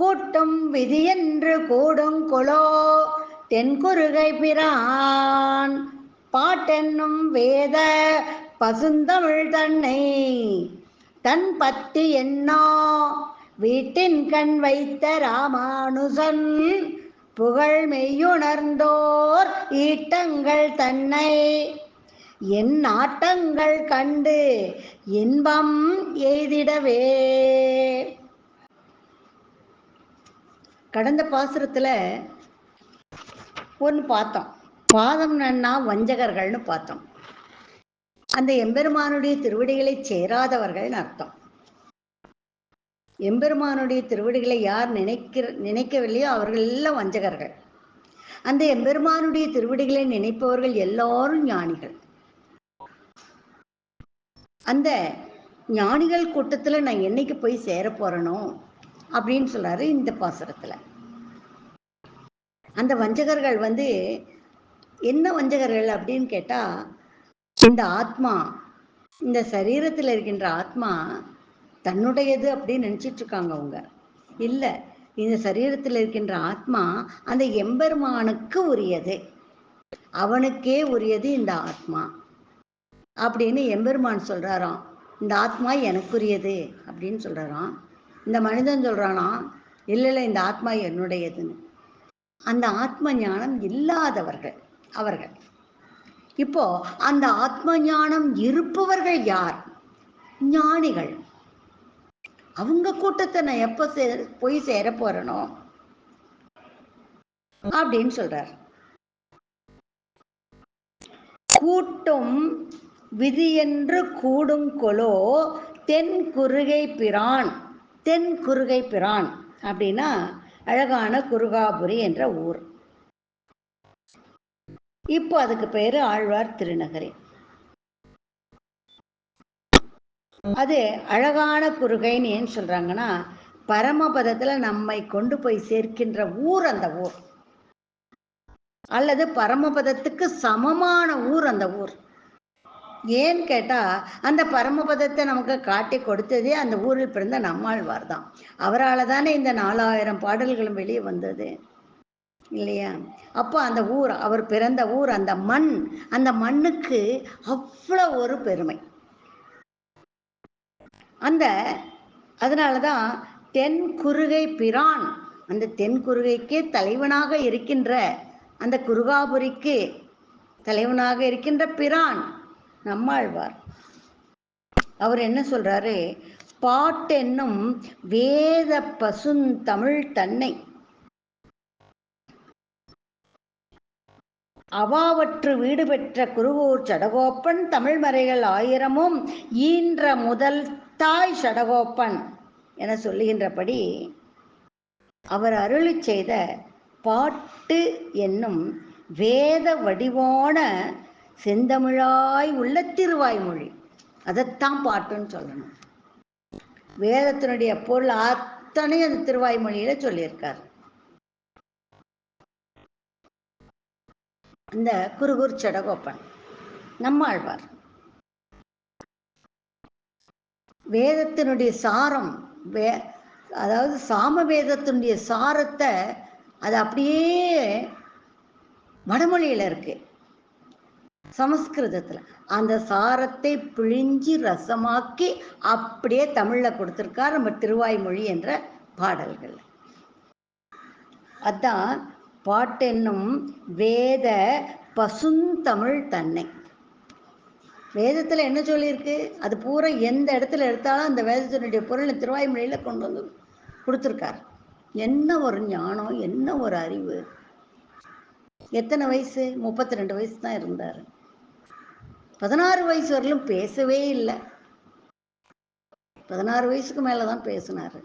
கூட்டும் விதியென்று கூடும் கொலோ தென்குருகை பிரான். பாட்டென்னும் வேத பசுந்தமிழ் தன்னை தன் பத்தி எண்ணோ வீட்டின் கண் வைத்த ராமானுசன். புகழ் மெய்யுணர்ந்தோர் ஈட்டங்கள் தன்னை என் ஆட்டங்கள் கண்டு இன்பம் எய்திடவே. கடந்த பாசுரத்தில் ஒன்று பார்த்தோம். பாதம் நன்னா வஞ்சகர்கள்னு பார்த்தோம். அந்த எம்பெருமானுடைய திருவடிகளை சேராதவர்கள்னு அர்த்தம். எம்பெருமானுடைய திருவடிகளை யார் நினைக்கிற நினைக்கவில்லையோ அவர்கள் எல்லாம் வஞ்சகர்கள். அந்த எம்பெருமானுடைய திருவடிகளை நினைப்பவர்கள் எல்லாரும் ஞானிகள். அந்த ஞானிகள் கூட்டத்தில் நான் என்னைக்கு போய் சேர போறேனோ அப்படின்னு சொல்றாரு இந்த பாசுரத்துல. அந்த வஞ்சகர்கள் வந்து என்ன வஞ்சகர்கள் அப்படின்னு கேட்டா இந்த ஆத்மா இந்த சரீரத்தில் இருக்கின்ற ஆத்மா தன்னுடையது அப்படின்னு நினைச்சிட்டு இருக்காங்க அவங்க. இல்லை இந்த சரீரத்தில் இருக்கின்ற ஆத்மா அந்த எம்பெருமானுக்கு உரியது. அவனுக்கே உரியது இந்த ஆத்மா. அப்படின்னு எம்பெருமான் சொல்றாராம். இந்த ஆத்மா எனக்குரியது அப்படின்னு சொல்றாராம். இந்த மனிதன் சொல்றானா இல்லை இல்லை இந்த ஆத்மா என்னுடையதுன்னு. அந்த ஆத்ம ஞானம் இல்லாதவர்கள் அவர்கள். இப்போ அந்த ஆத்ம ஞானம் இருப்பவர்கள் யார்? ஞானிகள். அவங்க கூட்டத்தை நான் எப்ப சே போய் சேர போறனோ? அப்படின்னு சொல்றார். கூட்டும் விதி என்று கூடும் கொலோ தென் குறுகை பிரான். தென் குறுகை பிரான் அப்படின்னா அழகான குருகாபுரி என்ற ஊர். இப்போ அதுக்கு பேரு ஆழ்வார் திருநகரி. அது அழகான குறுகைன்னு ஏன் சொல்றாங்கன்னா பரமபதத்துல நம்மை கொண்டு போய் சேர்க்கின்ற ஊர் அந்த ஊர். அல்லது பரமபதத்துக்கு சமமான ஊர் அந்த ஊர். ஏன்னு கேட்டால் அந்த பரமபதத்தை நமக்கு காட்டி கொடுத்ததே அந்த ஊரில் பிறந்த நம்மாழ்வார் தான். அவரால் தானே இந்த நாலாயிரம் பாடல்களும் வெளியே வந்தது. இல்லையா? அப்போ அந்த ஊர் அவர் பிறந்த ஊர் அந்த மண் அந்த மண்ணுக்கு அவ்வளோ ஒரு பெருமை. அந்த அதனால தான் தென் குறுகை பிரான் அந்த தென் குறுகைக்கே தலைவனாக இருக்கின்ற அந்த குருகாபுரிக்கு தலைவனாக இருக்கின்ற பிரான் நம்மாழ்வார். அவர் என்ன சொல்றாரு? பாட்டென்னும் வேத பசுந்தமிழ் தன்னை. அவாவற்று வீடு பெற்ற குருவூர் சடகோப்பன் தமிழ் மறைகள் ஆயிரமும் ஈன்ற முதல் தாய் சடகோப்பன் என சொல்லுகின்றபடி அவர் அருளி செய்த பாட்டு என்னும் வேத வடிவான செந்தமிழாய் உள்ள திருவாய்மொழி. அதைத்தான் பாட்டுன்னு சொல்லணும். வேதத்தினுடைய பொருள் அத்தனை அந்த திருவாய்மொழியில சொல்லியிருக்கார். அந்த குருகுர் சடகோப்பன் நம்மாழ்வார். வேதத்தினுடைய சாரம் வே அதாவது சாம வேதத்தினுடைய சாரத்தை அது அப்படியே வடமொழியில இருக்கு. சமஸ்கிருதத்துல. அந்த சாரத்தை பிழிஞ்சி ரசமாக்கி அப்படியே தமிழ்ல கொடுத்திருக்கார் நம்ம திருவாய்மொழி என்ற பாடல்கள். அதான் பாட்டென்னும் வேத பசுந்தமிழ் தன்னை. வேதத்தில் என்ன சொல்லியிருக்கு? அது பூரா எந்த இடத்துல எடுத்தாலும் அந்த வேதத்தினுடைய பொருளை திருவாய்மொழியில் கொண்டு வந்து கொடுத்துருக்கார். என்ன ஒரு ஞானம் என்ன ஒரு அறிவு? எத்தனை வயசு? முப்பத்தி ரெண்டு வயசு தான் இருந்தார். பதினாறு வயசு வரலும் பேசவே இல்லை. பதினாறு வயசுக்கு மேலே தான் பேசினார்.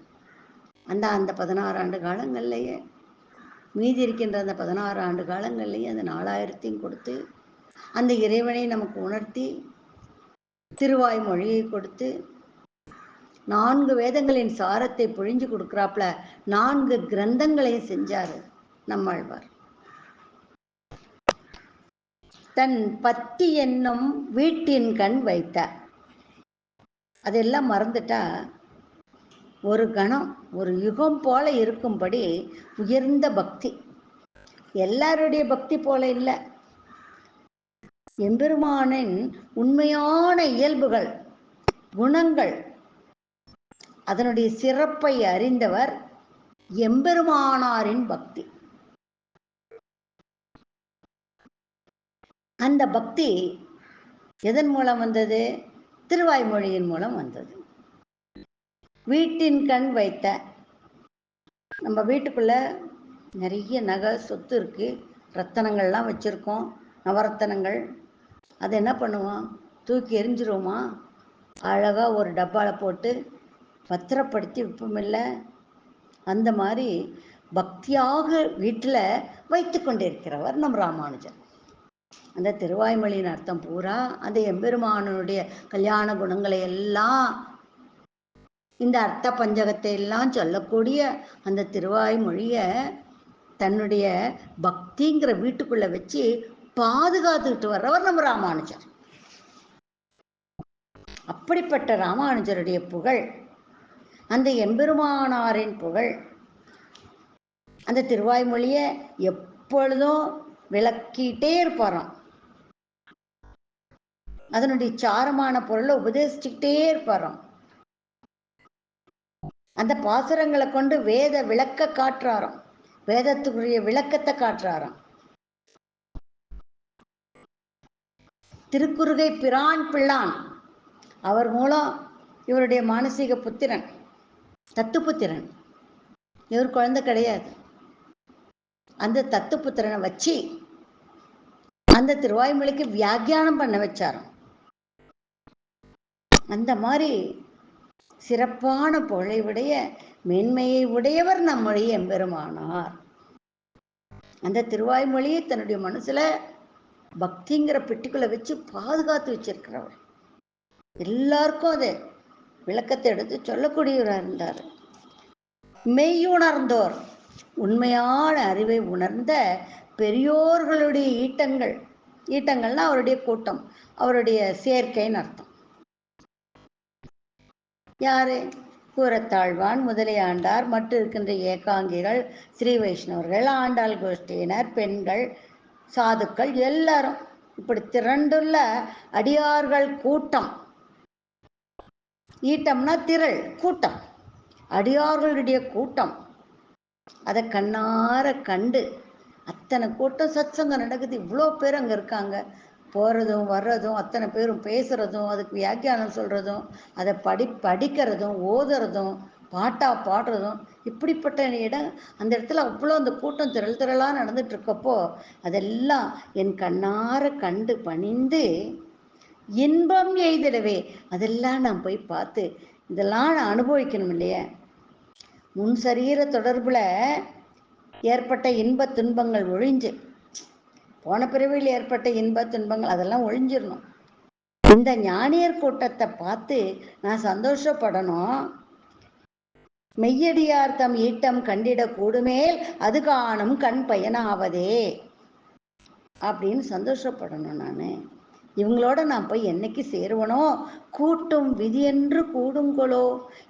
அந்த அந்த பதினாறு ஆண்டு காலங்கள்லேயே மீதி இருக்கின்ற அந்த பதினாறு ஆண்டு காலங்கள்லேயே அந்த நாலாயிரத்தையும் கொடுத்து அந்த இறைவனை நமக்கு உணர்த்தி திருவாய் மொழியை கொடுத்து நான்கு வேதங்களின் சாரத்தை பொழிஞ்சு கொடுக்குறாப்புல நான்கு கிரந்தங்களையும் செஞ்சாரு நம்மாழ்வார். தன் பத்தி என்னும் வீட்டின் கண் வைத்தார் அதெல்லாம் மறந்துட்டா ஒரு கணம் ஒரு யுகம் போல இருக்கும்படி உயர்ந்த பக்தி. எல்லாருடைய பக்தி போல இல்லை. எம்பெருமானின் உண்மையான இயல்புகள் குணங்கள் அதனுடைய சிறப்பை அறிந்தவர் எம்பெருமானாரின் பக்தி. அந்த பக்தி எதன் மூலம் வந்தது? திருவாய்மொழியின் மூலம் வந்தது. வீட்டின் கண் வைத்த நம்ம வீட்டுக்குள்ள நிறைய நகை சொத்து இருக்கு. ரத்தனங்கள்லாம் வச்சுருக்கோம். நவரத்தனங்கள். அதை என்ன பண்ணுவோம்? தூக்கி எரிஞ்சிருவோமா அழகாக ஒரு டப்பாவில் போட்டு பத்திரப்படுத்தி விற்பமில்லை அந்த மாதிரி பக்தியாக வீட்டில் வைத்து கொண்டிருக்கிறவர் நம் ராமானுஜர். அந்த திருவாய்மொழியின் அர்த்தம் பூரா அந்த எம்பெருமானுடைய கல்யாண குணங்களை எல்லாம் இந்த அர்த்த பஞ்சகத்தை எல்லாம் சொல்லக்கூடிய அந்த திருவாய்மொழியை தன்னுடைய பக்திங்கிற வீட்டுக்குள்ள வச்சு பாதுகாத்துக்கிட்டு வர்றவர் நம்ம ராமானுஜர். அப்படிப்பட்ட ராமானுஜருடைய புகழ் அந்த எம்பெருமானாரின் புகழ் அந்த திருவாய்மொழியை எப்பொழுதும் விளக்கிட்டே இருப்பாராம். அதனுடைய சாரமான பொருளை உபதேசிச்சுக்கிட்டே இருப்பாராம். அந்த பாசுரங்களை கொண்டு வேத விளக்க காட்டுறாராம். வேதத்துக்குரிய விளக்கத்தை காட்டுறாராம். திருக்குறுகை பிரான் பிள்ளான். அவர் மூலம் இவருடைய மானசீக புத்திரன் தத்து புத்திரன் இவர் குழந்தை கிடையாது. அந்த தத்து புத்திரனை வச்சு அந்த திருவாய்மொழிக்கு வியாக்கியானம் பண்ண வச்சாராம். அந்த மாதிரி சிறப்பான பொழைவுடைய மென்மையை உடையவர் நம்முடைய எம்பெருமானார். அந்த திருவாய்மொழியை தன்னுடைய மனசுல பக்திங்கிற பெட்டிக்குள்ள வச்சு பாதுகாத்து வச்சிருக்கிறவர். எல்லாருக்கும் அதை விளக்கத்தை எடுத்து சொல்லக்கூடியவராக இருந்தார். மெய்யுணர்ந்தோர் உண்மையான அறிவை உணர்ந்த பெரியோர்களுடைய ஈட்டங்கள் ஈட்டங்கள்னா அவருடைய கூட்டம் அவருடைய சேர்க்கைன்னு அர்த்தம். யாரு? கூரத்தாழ்வான் முதலியாண்டார் மற்ற இருக்கின்ற ஏகாங்கிகள் ஸ்ரீ வைஷ்ணவர்கள் ஆண்டாள் கோஷ்டியினர் பெண்கள் சாதுக்கள் எல்லாரும். இப்படி திரண்டுள்ள அடியார்கள் கூட்டம். ஈட்டம்னா திரள் கூட்டம். அடியார்களுடைய கூட்டம். அதை கண்ணார கண்டு அத்தனை கூட்டம் சத்சங்கம் நடக்குது. இவ்வளோ பேர் அங்கே இருக்காங்க. போகிறதும் வர்றதும் அத்தனை பேரும் பேசுகிறதும் அதுக்கு வியாக்கியானம் சொல்கிறதும் அதை படி படிக்கிறதும் ஓதுறதும் பாட்டாக பாடுறதும் இப்படிப்பட்ட இடம். அந்த இடத்துல அவ்வளோ அந்த கூட்டம் திரள் திரளாக நடந்துட்டு இருக்கப்போ அதெல்லாம் என் கண்ணார கண்டு பணிந்து இன்பம் எய்திடவே. அதெல்லாம் நான் போய் பார்த்து இதெல்லாம் நான் அனுபவிக்கணும் இல்லையே? முன் சரீர தொடர்பில் ஏற்பட்ட இன்ப துன்பங்கள் ஒழிஞ்சு போன பிறவியில் ஏற்பட்ட இன்ப துன்பங்கள் அதெல்லாம் ஒழிஞ்சிடணும் இந்த ஞானியர் கூட்டத்தை பார்த்து நான் சந்தோஷப்படணும். மெய்யடியார் தம் ஈட்டம் கண்டிட கூடுமேல் அது காணும் கண் பயனாவதே அப்படின்னு சந்தோஷப்படணும் நான். இவங்களோட நான் போய் என்னைக்கு சேருவனோ? கூட்டும் விதி என்று கூடுங்களோ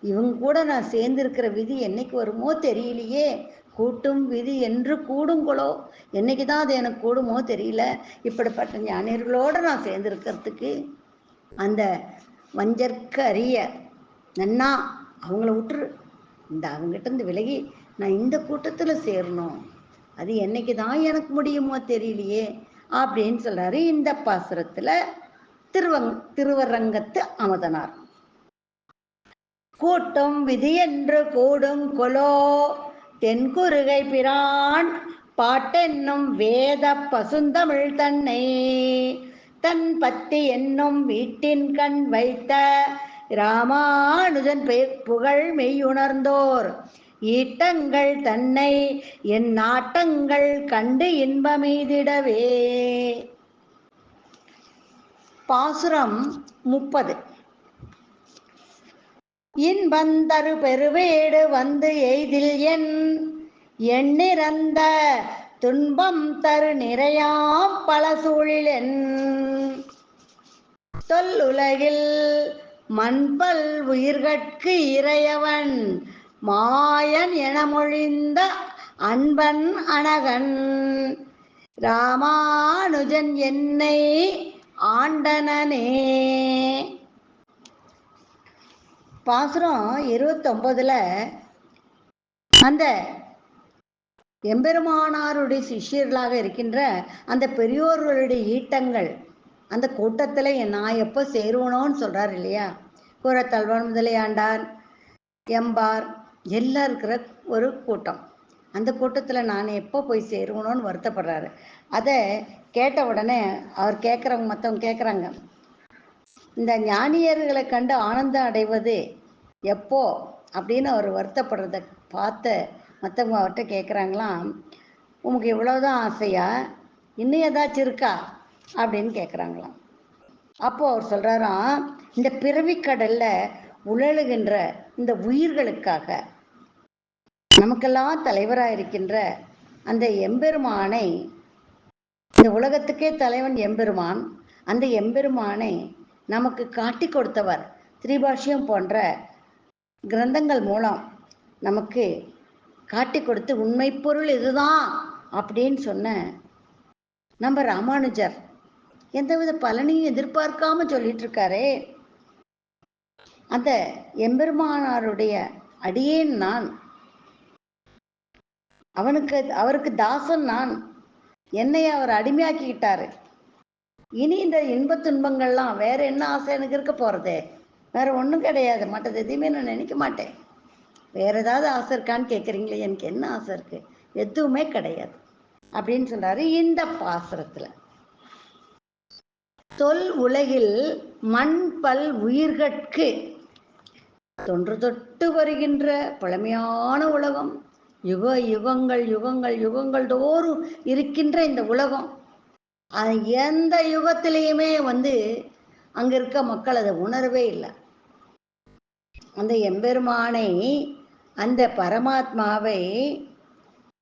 இவங்க கூட நான் சேர்ந்திருக்கிற விதி என்னைக்கு வருமோ தெரியலையே. கூட்டும் விதி என்று கூடுங்களோ? என்னைக்கு தான் அது எனக்கு கூடுமோ தெரியல. இப்படிப்பட்ட ஞானியர்களோடு நான் சேர்ந்துருக்கிறதுக்கு அந்த வஞ்சற்கு அறிய நன்னா அவங்கள விட்டுரு இந்த அவங்ககிட்ட இருந்து விலகி நான் இந்த கூட்டத்தில் சேரணும். அது என்னைக்கு தான் எனக்கு முடியுமோ தெரியலையே அப்படின்னு சொல்றாரு இந்த பாசுரத்துல திருவங் திருவரங்கத்து அமுதனார். கூட்டும் விதி என்று கூடும் கொலோ தென்குருகை பிரான் பாட்டென்னும் வேத பசுந்தமிழ் தன்னை. தன் பத்தி என்னும் வீட்டின் கண் வைத்த ராமானுஜன் புகழ் மெய்யுணர்ந்தோர். ஈட்டங்கள் தன்னை என் நாட்டங்கள் கண்டு இன்பமெய்திடவே பாசுரம் முப்பது. இன்பந்தரு பெருவேடு வந்து எய்தில் என் எண்ணிறந்த துன்பம் தரு நிறையாம் பல சூழிலென் தொல்லுலகில் மண்பல் உயிர்கட்கு இறையவன் மாயன் என மொழிந்த அன்பன் அனகன். ராமானுஜன் என்னை ஆண்டனனே. பாசுரம் இருபத்தொன்பதுல அந்த எம்பெருமானாருடைய சிஷ்யர்களாக இருக்கின்ற அந்த பெரியோர்களுடைய ஈட்டங்கள் அந்த கூட்டத்தில் நான் எப்போ சேருவனோன்னு சொல்கிறார் இல்லையா? கூறத்தல்வன் முதலியாண்டார் எம்பார் எல்லாம் இருக்கிற ஒரு கூட்டம். அந்த கூட்டத்தில் நான் எப்போ போய் சேருவனோன்னு வருத்தப்படுறாரு. அதை கேட்ட உடனே அவர் கேட்குறவங்க மற்றவங்க கேட்குறாங்க இந்த ஞானியர்களை கண்டு ஆனந்தம் அடைவது எப்போ அப்படின்னு அவர் வருத்தப்படுறத பார்த்து மற்றவங்க அவர்கிட்ட கேட்குறாங்களாம் உமக்கு இவ்வளோதான் ஆசையா? இன்னும் ஏதாச்சும் இருக்கா? அப்படின்னு கேட்குறாங்களாம் அப்போது அவர் சொல்கிறாராம் இந்த பிறவிக்கடலில் உழலுகின்ற இந்த உயிர்களுக்காக நமக்கெல்லாம் தலைவராக இருக்கின்ற அந்த எம்பெருமானை இந்த உலகத்துக்கே தலைவன் எம்பெருமான் அந்த எம்பெருமானை நமக்கு காட்டி கொடுத்தவர் திரிபாஷ்யம் போன்ற கிரந்தங்கள் மூலம் நமக்கு காட்டி கொடுத்து உண்மை பொருள் இதுதான் அப்படின்னு சொன்ன நம்ம ராமானுஜர் எந்தவித பலனையும் எதிர்பார்க்காம சொல்லிட்டு இருக்காரே. அந்த எம்பெருமானாருடைய அடியேன் நான். அவனுக்கு அவருக்கு தாசன் நான். என்னை அவர் அடிமையாக்கிக்கிட்டாரு. இனி இந்த இன்ப துன்பங்கள்லாம் வேற என்ன ஆசை எனக்கு இருக்க போறதே? வேற ஒன்றும் கிடையாது. மற்றது எதையுமே நான் நினைக்க மாட்டேன். வேற ஏதாவது ஆசை இருக்கான்னு கேட்குறீங்களே எனக்கு என்ன ஆசை இருக்கு? எதுவுமே கிடையாது. அப்படின்னு சொல்றாரு இந்த பாசுரத்துல. தொல் உலகில் மண் பல் உயிர்கட்கு. தொன்று தொட்டு வருகின்ற பழமையான உலகம். யுக யுகங்கள் யுகங்கள் யுகங்கள் தோறும் இருக்கின்ற இந்த உலகம். எந்த யுகத்திலையுமே வந்து அங்க இருக்க மக்கள் அதை உணரவே இல்லை. அந்த எம்பெருமானை அந்த பரமாத்மாவை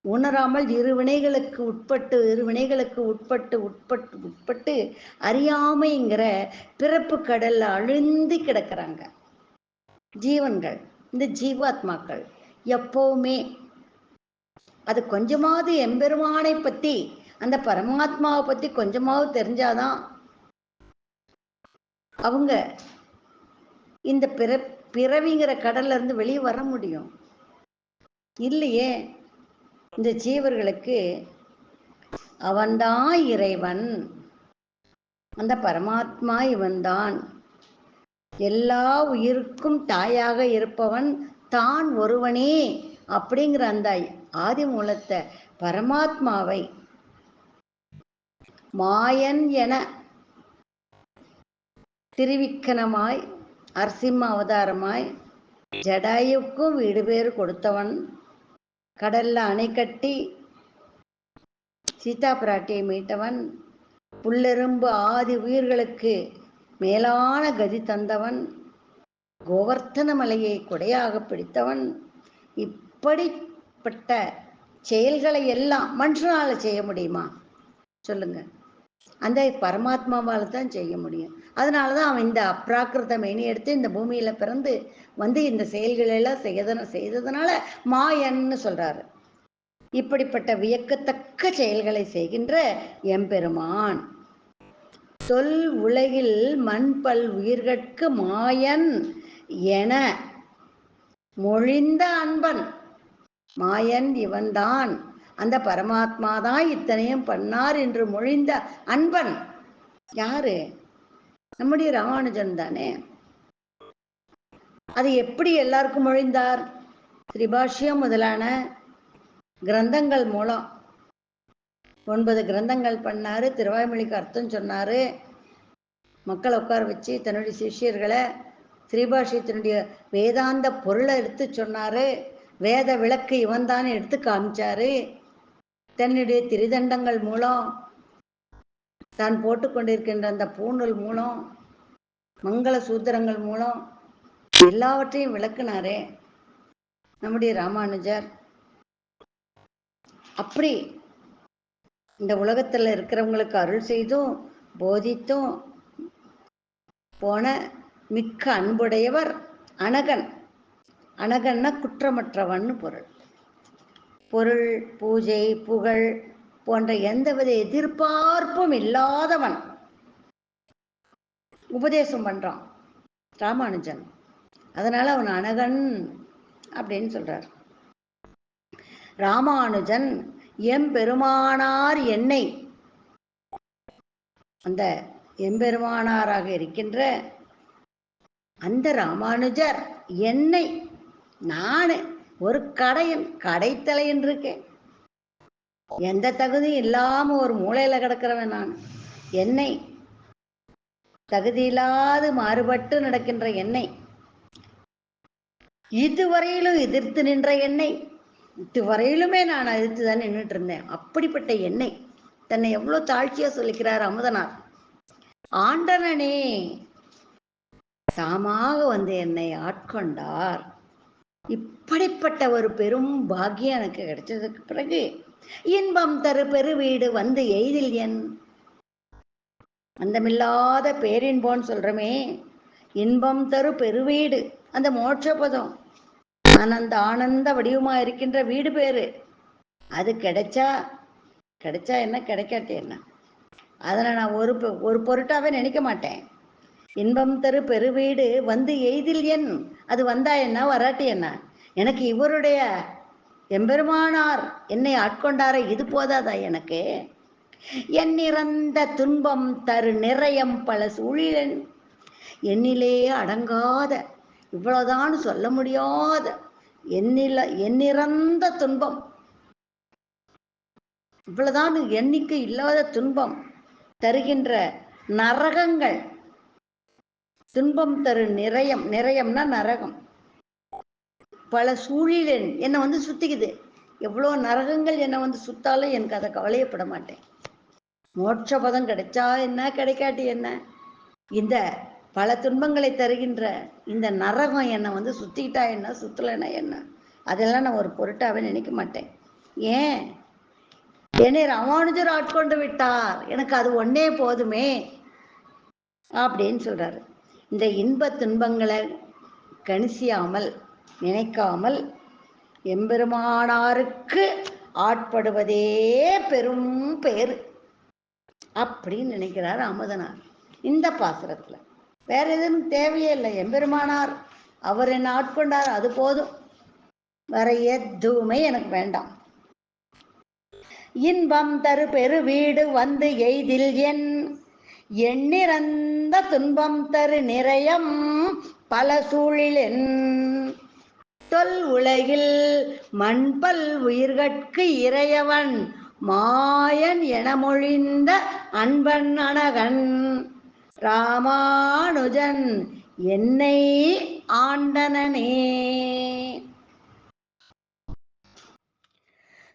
உணராமல் இரு வினைகளுக்கு உட்பட்டு இரு வினைகளுக்கு உட்பட்டு உட்பட்டு உட்பட்டு அறியாமைங்கிற பிறப்பு கடல்ல அழுந்தி கிடக்குறாங்க. ஜீவன்கள் இந்த ஜீவாத்மாக்கள் எப்பவுமே. அது கொஞ்சமாவது எம்பெருமானை பத்தி அந்த பரமாத்மாவை பத்தி கொஞ்சமாவது தெரிஞ்சாதான் அவங்க இந்த பிற பிறவிங்கிற கடல்ல இருந்து வெளியே வர முடியும். இல்லையே? இந்த ஜீவர்களுக்கு அவன்தான் இறைவன். அந்த பரமாத்மா இவன்தான். எல்லா உயிருக்கும் தாயாக இருப்பவன் தான் ஒருவனே அப்படிங்கிற அந்த ஆதி மூலத்தை பரமாத்மாவை மாயன் என திருவிக்கனமாய் அர்சிம்ம அவதாரமாய் ஜடாயுக்கும் வீடுபேறு கொடுத்தவன். கடல்ல அணை கட்டி சீதா பிராட்டியை மீட்டவன். புல்லெரும்பு ஆதி உயிர்களுக்கு மேலான கதி தந்தவன். கோவர்த்தன மலையை கொடையாக பிடித்தவன். இப்படிப்பட்ட செயல்களை எல்லாம் மனுஷனால செய்ய முடியுமா? சொல்லுங்க. அந்த பரமாத்மாவால தான் செய்ய முடியும். அதனால தான் அவன் இந்த அப்ராக்கிருத மேனி எடுத்து இந்த பூமியில பிறந்து வந்து இந்த செயல்களை எல்லாம் செய்தன செய்ததுனால மாயன்னு சொல்றாரு. இப்படிப்பட்ட வியக்கத்தக்க செயல்களை செய்கின்ற எம்பெருமான். தொல் உலகில் மண்பல் உயிர்கட்கு மாயன் என மொழிந்த அன்பன். மாயன் இவன்தான். அந்த பரமாத்மா தான் இத்தனையும் பண்ணார் என்று மொழிந்த அன்பன். யாரு? நம்முடைய ராமானுஜன் தானே. அது எப்படி எல்லாருக்கும் மொழிந்தார்? திரிபாஷ்யம் முதலான கிரந்தங்கள் மூலம். ஒன்பது கிரந்தங்கள் பண்ணாரு. திருவாய்மொழிக்கு அர்த்தம் சொன்னாரு. மக்களை உட்கார வச்சு தன்னுடைய சிஷ்யர்களை திரிபாஷியத்தினுடைய வேதாந்த பொருளை எடுத்து சொன்னாரு. வேத விளக்கு இவன் தானே எடுத்து காமிச்சாரு. தன்னுடைய திரிதண்டங்கள் மூலம் தான் போட்டுக்கொண்டிருக்கின்ற அந்த பூணூல் மூலம் மங்கள சூத்திரங்கள் மூலம் எல்லாவற்றையும் விளக்குனாரே நம்முடைய ராமானுஜர். அப்படி இந்த உலகத்தில் இருக்கிறவங்களுக்கு அருள் செய்தும் போதித்தும் போன மிக்க அன்புடையவர் அனகன். அனகன்னா குற்றமற்றவன் பொருள். பொருள் பூஜை புகழ் போன்ற எந்தவித எதிர்பார்ப்பும் இல்லாதவன். உபதேசம் பண்றான். ராமானுஜன். அதனால அவன் அனகன் அப்படின்னு சொல்றார். ராமானுஜன் எம்பெருமானார் என்னை. அந்த எம்பெருமானாராக இருக்கின்ற அந்த ராமானுஜர் என்னை. நான். ஒரு கடையன் கடைத்தலையன் இருக்கேன் எந்த தகுதியும் இல்லாம ஒரு மூலையில கிடக்கிறவன் நான். என்னை தகுதியில்லாது மாறுபட்டு நடக்கின்ற என்னை. இதுவரையிலும் எதிர்த்து நின்ற என்னை. இதுவரையிலுமே நான் எதிர்த்து தான் நின்றுட்டு இருந்தேன் அப்படிப்பட்ட என்னை. தன்னை எவ்வளவு தாழ்ச்சியா சொல்லிக்கிறார் அமுதனார். ஆண்டனனே தாமாக வந்து என்னை ஆட்கொண்டார். இப்படிப்பட்ட ஒரு பெரும் பாக்கியம் எனக்கு கிடைச்சதுக்கு பிறகு இன்பம் தரு பெரு வீடு வந்து எய்தில் என் அந்தமில்லாத பேரின்போன்னு சொல்றமே இன்பம் தரு பெருவீடு அந்த மோட்சபதம். ஆனந்த ஆனந்த வடிவமா இருக்கின்ற வீடு பேரு. அது கிடைச்சா கிடைச்சா என்ன கிடைக்காட்டி என்ன? அதில் நான் ஒரு பொ- ஒரு பொருட்டாவே நினைக்க மாட்டேன். இன்பம் தரு பெருவீடு வந்து எய்தில் என். அது வந்தா என்ன வராட்டி என்ன? எனக்கு இவருடைய எம்பெருமானார் என்னை ஆட்கொண்டாரே இது போதாதா எனக்கு? என் நிறந்த துன்பம் தரு நிறையம் பல சூழிலன் எண்ணிலே அடங்காத இவ்வளவுதான் சொல்ல முடியாத எண்ணில எண்ணிறந்த துன்பம். இவ்வளவுதான் எண்ணிக்கை இல்லாத துன்பம் தருகின்ற நரகங்கள். துன்பம் தரு நிறையம். நிறையம்னா நரகம். பல சூழிலன் என்னை வந்து சுத்திக்குது. எவ்வளோ நரகங்கள் என்னை வந்து சுத்தாலும் எனக்கு அதை கவலையப்பட மாட்டேன். மோட்ச பதம் கிடைச்சா என்ன கிடைக்காட்டி என்ன? இந்த பல துன்பங்களை தருகின்ற இந்த நரகம் என்னை வந்து சுத்திக்கிட்டா என்ன சுத்தலைன்னா என்ன? அதெல்லாம் நான் ஒரு பொருட்டாவே நினைக்க மாட்டேன். ஏன்? என்னை ராமானுஜர் ஆட்கொண்டு விட்டார். எனக்கு அது ஒன்னே போதுமே. அப்படின்னு சொல்றாரு. இந்த இன்ப துன்பங்களை கணிசியாமல் நினைக்காமல் எம்பெருமானாருக்கு ஆட்படுவதே பெரும் பெயர் அப்படின்னு நினைக்கிறார் அமுதனார் இந்த பாசுரத்துல. வேற எதுவும் தேவையே இல்லை. எம்பெருமானார் அவர் என்னை ஆட்கொண்டார் அது போதும். வேற எதுவுமே எனக்கு வேண்டாம். இன்பம் தரு பெரு வீடு வந்து எய்தில் என் எண்ணிறந்த துன்பம் தரு நிறையம் பல சூழிலென். தொல் உலகில் மண்பல் உயிர்கட்கு இறையவன் மாயன் என மொழிந்த அன்பன் அனகன் ராமானுஜன் என்னை ஆண்டனனே.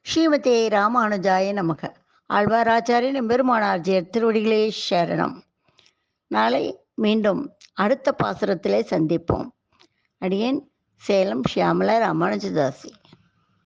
ஸ்ரீமதே ராமானுஜாய நமக. ஆழ்வாராச்சாரியன் எம்பெருமானார்ஜியர் திருவடிகளே சரணம். நாளை மீண்டும் அடுத்த பாசுரத்திலே சந்திப்போம். அடியேன் சேலம் ஷியாமலா ராமானுஜதாசி.